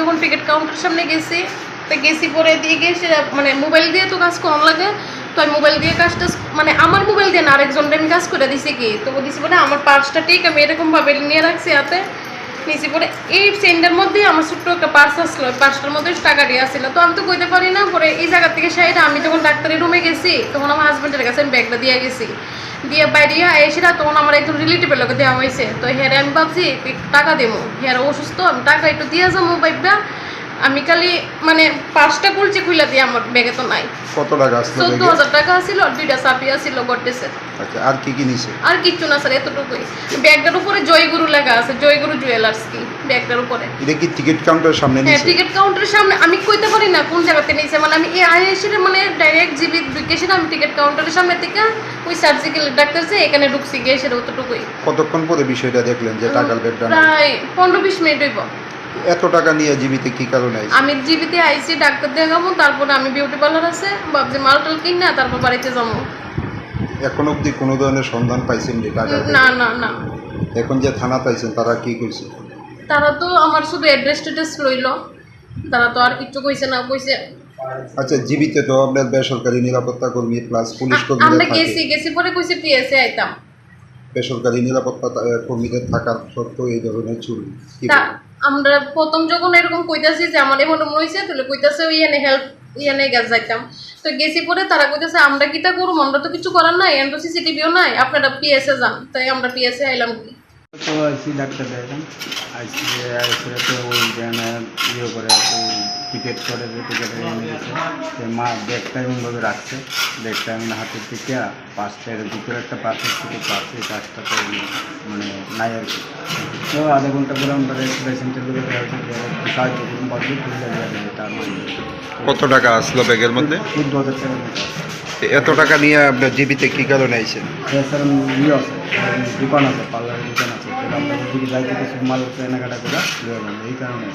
যখন ticket counter সামনে গেছি, তো গেছি পরে দিয়ে সে মানে মোবাইল দিয়ে তো কাজ করার লাগে, তো আমি মোবাইল দিয়ে কাজটা মানে আমার মোবাইল দিয়ে না আরেকজনটা আমি কাজ করে দিছি কি? তো দিছি পরে আমার পার্সটা ঠিক, আমি এরকমভাবে নিয়ে রাখছি হাতে। নিয়েছি পরে এই সেন্টার মধ্যে আমার ছোট্ট একটা পার্স আসলো পার্সটার মধ্যে টাকা দিয়ে আসছিল তো আমি তো কইতে পারি না, পরে এই জায়গা থেকে সাইডে আমি যখন ডাক্তারের রুমে গেছি, তখন আমার হাজব্যান্ডের কাছে আমি ব্যাগটা দিয়ে গেছি। দিয়ে বাইরে এসেরা তখন আমার একদম রিলেটিভের লোকে দেওয়া হয়েছে। তো হের আমি ভাবছি টাকা দেবো। হের অসুস্থ, আমি টাকা একটু দিয়ে যাব বাইবা আমি খালি মানে পাঁচটা কুলচি খুলে দিয়ে আমার ব্যাগে তো নাই। কত টাকা চোদ্দ হাজার টাকা ছিল আর দুইটা সাপিয়া ছিল গড্ডেসের আচ্ছা আর কি কি নিছে? আর কিচ্ছু না স্যার এতটুকুই। ব্যাগটার উপরে জয়গুরু লেখা আছে জয়গুরু জুয়েলার্স কি ব্যাগটার উপরে। এটা কি টিকিট কাউন্টারের সামনে হ্যাঁ নিছে? টিকিট কাউন্টারের সামনে আমি কইতে পারি না কোন জায়গাতে নিয়েছে মানে আমি এই আইএসির মানে ডাইরেক্ট জিবি ঢুকেছি আমি টিকিট কাউন্টারের সামনে থেকে ওই সার্জিক্যাল ডাক্তার যে এখানে ঢুকছি গিয়ে সেটা অতটুকুই। কতক্ষণ পরে বিষয়টা দেখলেন যে টাকার ব্যাগটা প্রায় পনেরো বিশ মিনিট হইব। এত টাকা নিয়ে জীবিতে কি কারণে আইছে? আমি জিবিতে আইছি ডাক্তার দেখাবো তারপরে আমি বিউটি পার্লার আছে ভাবছি মালটাল কিন না তারপর বাড়িতে যাব। এখন অবধি কোনো ধরনের সন্ধান পাইছেন যে না না না। এখন যে থানা পাইছেন তারা কি কইছে? তারা তো আমার শুধু অ্যাড্রেস টেড্রেস লইল তারা তো আর কিছু কইছে না কইছে। আচ্ছা জীবিতে তো আপনার বেসরকারি নিরাপত্তা কর্মী প্লাস পুলিশ কর্মীদের আমরা গেছি গেছি পরে কইছে পিএসএ আইতাম। বেসরকারি নিরাপত্তা কর্মীদের থাকার সত্ত্বেও এই ধরনের চুরি কি আমরা প্রথম যখন এরকম কইতাছি যে আমার এমন এমন হয়েছে তাহলে কইতাছে ওই এনে হেল্প ইয়ানে গেছ যাইতাম। তো গেছি পরে তারা কইতাছে আমরা কিটা করুম? আমরা তো কিছু করার নাই এখন তো সিসিটিভিও নাই আপনারা পিএসএ যান। তাই আমরা পিএসএ আইলাম। কি তো আইসি ডাক্তার দেখান আইসি আইসি তো ওই টিকিট করে যে টিকিট এনে গেছে সে মা ব্যাগটা এমনভাবে রাখছে। ব্যাগটা আমি হাতের দিকে পাঁচটা এর ভিতরে একটা পাশের থেকে পাশে কাজটা তো মানে নাই আর কি। তো আধা ঘণ্টা পরে আমরা পেশেন্টের লোকের সাহায্য করুন বাকি খুলে যাবে তার মানে কত টাকা আসলো ব্যাগের মধ্যে? চোদ্দ হাজার টাকার মতো। এত টাকা নিয়ে আপনার জীবিতে কি কারণে আইছেন? এছাড়া ইয়ে আছে দোকান আছে পার্লারের দোকান আছে। তো আমরা যদি যাইতে কিছু মাল কেনাকাটা করে এই কারণে।